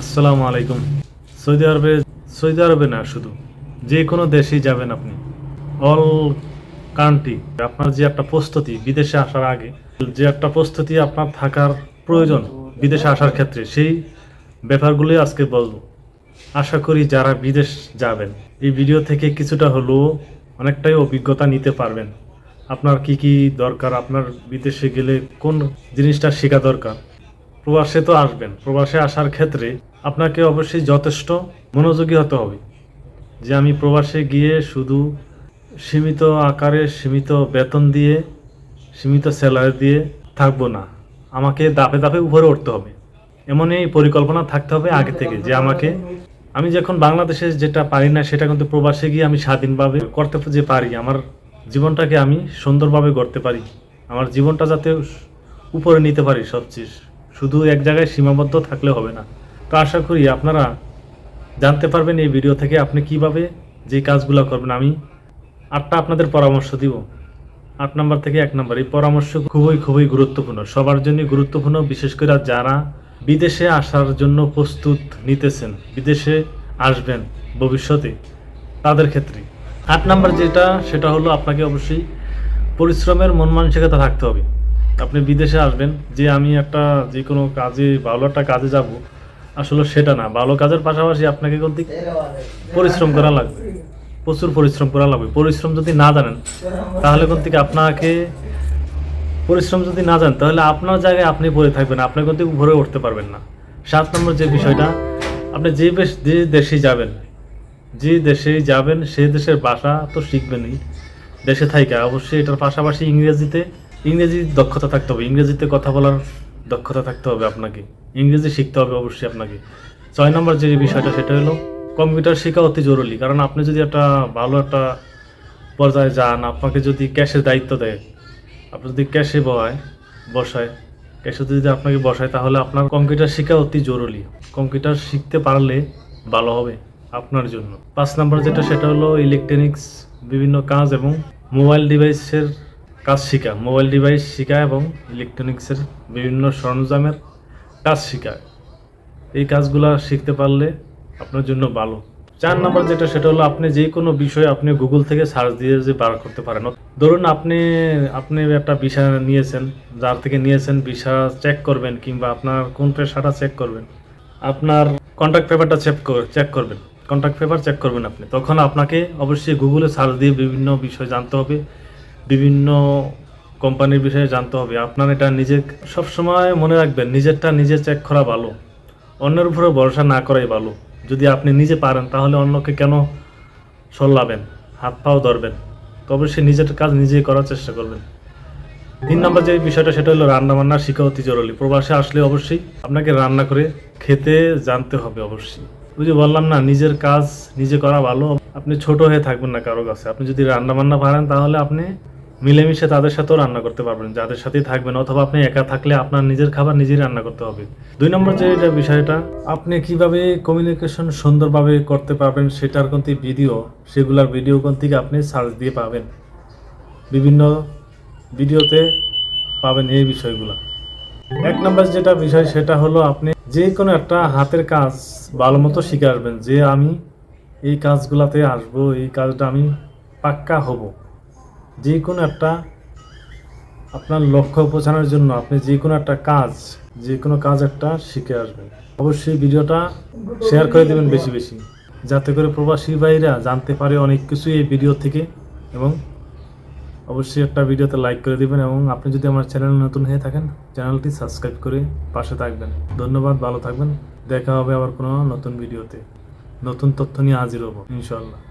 আসসালামু আলাইকুম। সৌদি আরবে সৌদি আরবে না, শুধু যে কোনো দেশেই যাবেন আপনি। অল কান্ট্রি, আপনার যে একটা প্রস্তুতি বিদেশে আসার আগে, যে একটা প্রস্তুতি আপনার থাকার প্রয়োজন বিদেশে আসার ক্ষেত্রে, সেই ব্যাপারগুলি আজকে বলব। আশা করি যারা বিদেশ যাবেন, এই ভিডিও থেকে কিছুটা হলেও অনেকটাই অভিজ্ঞতা নিতে পারবেন। আপনার কি কি দরকার, আপনার বিদেশে গেলে কোন জিনিসটা শেখা দরকার প্রবাসে তো আসবেন, প্রবাসে আসার ক্ষেত্রে আপনাকে অবশ্যই যথেষ্ট মনোযোগী হতে হবে যে আমি প্রবাসে গিয়ে শুধু সীমিত আকারে, সীমিত বেতন দিয়ে, সীমিত স্যালারি দিয়ে থাকব না। আমাকে দাপে দাপে উপরে উঠতে হবে। এমনই পরিকল্পনা থাকতে হবে আগে থেকে যে আমাকে আমি যখন বাংলাদেশে যেটা পারি না, সেটা কিন্তু প্রবাসে গিয়ে আমি স্বাধীনভাবে করতে যে পারি, আমার জীবনটাকে আমি সুন্দরভাবে গড়তে পারি, আমার জীবনটা যাতে উপরে নিতে পারি সবচেয়ে। শুধু এক জায়গায় সীমাবদ্ধ থাকলে হবে না। তো আশা করি আপনারা জানতে পারবেন এই ভিডিও থেকে আপনি কীভাবে যে কাজগুলো করবেন। আমি আটটা আপনাদের পরামর্শ দিব। আট নাম্বার থেকে এক নাম্বার। এই পরামর্শ খুবই খুবই গুরুত্বপূর্ণ। সবার জন্য গুরুত্বপূর্ণ, বিশেষ করে যারা বিদেশে আসার জন্য প্রস্তুত নিতেছেন, বিদেশে আসবেন ভবিষ্যতে, তাদের ক্ষেত্রে। আট নাম্বার যেটা, সেটা হলো আপনাকে অবশ্যই পরিশ্রমের মন মানসিকতা থাকতে হবে। আপনি বিদেশে আসবেন, যে আমি একটা যে কোনো কাজে, ভালো একটা কাজে যাব, আসলে সেটা না। ভালো কাজের পাশাপাশি আপনাকে কিন্তু পরিশ্রম করা লাগবে। প্রচুর পরিশ্রম করা লাগবে। পরিশ্রম যদি না জানেন, তাহলে কিন্তু আপনাকে পরিশ্রম যদি না জানেন, তাহলে আপনার জায়গায় আপনি পড়ে থাকবেন, আপনি কিন্তু উপরে উঠতে পারবেন না। সাত নম্বর যে বিষয়টা, আপনি যে বেশ, যে দেশে যাবেন, যে দেশে যাবেন সেই দেশের ভাষা তো শিখবেনই। দেশে থাইকা, অবশ্যই এটার পাশাপাশি ইংরেজিতে ইংরেজি দক্ষতা থাকতে হবে, ইংরেজিতে কথা বলার দক্ষতা থাকতে হবে আপনাকে। ইংরেজি শিখতে হবে অবশ্যই আপনাকে। ছয় নম্বর যে বিষয়টা, সেটা হলো কম্পিউটার শেখা অতি জরুরি। কারণ আপনি যদি একটা ভালো একটা পর্যায়ে যান, আপনাকে যদি ক্যাশের দায়িত্ব দেয়, আপনি যদি ক্যাশে বসায় বসায়, ক্যাশে যদি আপনাকে বসায়, তাহলে আপনার কম্পিউটার শেখা অতি জরুরি। কম্পিউটার শিখতে পারলে ভালো হবে আপনার জন্য। পাঁচ নাম্বার যেটা, সেটা হলো ইলেকট্রনিক্স বিভিন্ন কাজ এবং মোবাইল ডিভাইসের কাজ শেখা মোবাইল ডিভাইস শেখা এবং ইলেকট্রনিক্সের বিভিন্ন সরঞ্জামের কাজ শেখা। এই কাজগুলা শিখতে পারলে আপনার জন্য ভালো। চার নাম্বার যেটা, সেটা হলো আপনি যে কোনো বিষয় আপনি গুগল থেকে সার্চ দিয়ে যে বার করতে পারেন। ধরুন আপনি আপনি একটা ভিসা নিয়েছেন, যার থেকে নিয়েছেন ভিসা চেক করবেন কিংবা আপনার কোন পেশাটা চেক করবেন। আপনার কন্ট্যাক্ট পেপারটা চেক চেক করবেন। কন্ট্যাক্ট পেপার চেক করবেন আপনি। তখন আপনাকে অবশ্যই গুগলে সার্চ দিয়ে বিভিন্ন বিষয় জানতে হবে। বিভিন্ন কোম্পানির বিষয়ে জানতে হবে। আপনার এটা নিজে সবসময় মনে রাখবেন, নিজেরটা নিজে চেক করা ভালো। অন্যের উপরে ভরসা না করাই ভালো। যদি আপনি নিজে পারেন, তাহলে অন্যকে কেন সল্লাবেন? হাত পাও ধরবেন। তবে সে নিজের কাজ নিজেই করার চেষ্টা করবেন। তিন নম্বর যে বিষয়টা, সেটা হলো রান্না বান্না শিখা অতি জরুরি প্রবাসে আসলে অবশ্যই আপনাকে রান্না করে খেতে জানতে হবে অবশ্যই। যে বললাম না, নিজের কাজ নিজে করা ভালো। আপনি ছোট হয়ে থাকবেন না কারও কাছে। আপনি যদি রান্না বান্না পারেন, তাহলে আপনি মিলেমিশে তাদের সাথেও রান্না করতে পারবেন, যাদের সাথেই থাকবেন, অথবা আপনি একা থাকলে আপনার নিজের খাবার নিজেই রান্না করতে হবে। দুই নম্বর যে এটা বিষয়টা, আপনি কীভাবে কমিউনিকেশন সুন্দরভাবে করতে পারবেন সেটার কিন্তু ভিডিও সেগুলার ভিডিও কোন থেকে আপনি সার্চ দিয়ে পাবেন। বিভিন্ন ভিডিওতে পাবেন এই বিষয়গুলো। এক নম্বর যেটা বিষয়, সেটা হলো আপনি যে কোনো একটা হাতের কাজ ভালো মতো শিখে আসবেন, যে আমি এই কাজগুলাতে আসব, এই কাজটা আমি পাক্কা হব। যে কোনো একটা আপনার লক্ষ্য পৌঁছানোর জন্য আপনি যে কোনো একটা কাজ যে কোনো কাজ একটা শিখে আসবেন। অবশ্যই ভিডিওটা শেয়ার করে দেবেন বেশি বেশি, যাতে করে প্রবাসী ভাইরা জানতে পারে অনেক কিছু এই ভিডিও থেকে এবং অবশ্যই একটা ভিডিওতে লাইক করে দিবেন এবং আপনি যদি আমার চ্যানেল নতুন হয়ে থাকেন, চ্যানেলটি সাবস্ক্রাইব করে পাশে থাকবেন। ধন্যবাদ, ভালো থাকবেন। দেখা হবে আবার কোনো নতুন ভিডিওতে। নতুন তথ্য নিয়ে হাজির হব ইনশাল্লাহ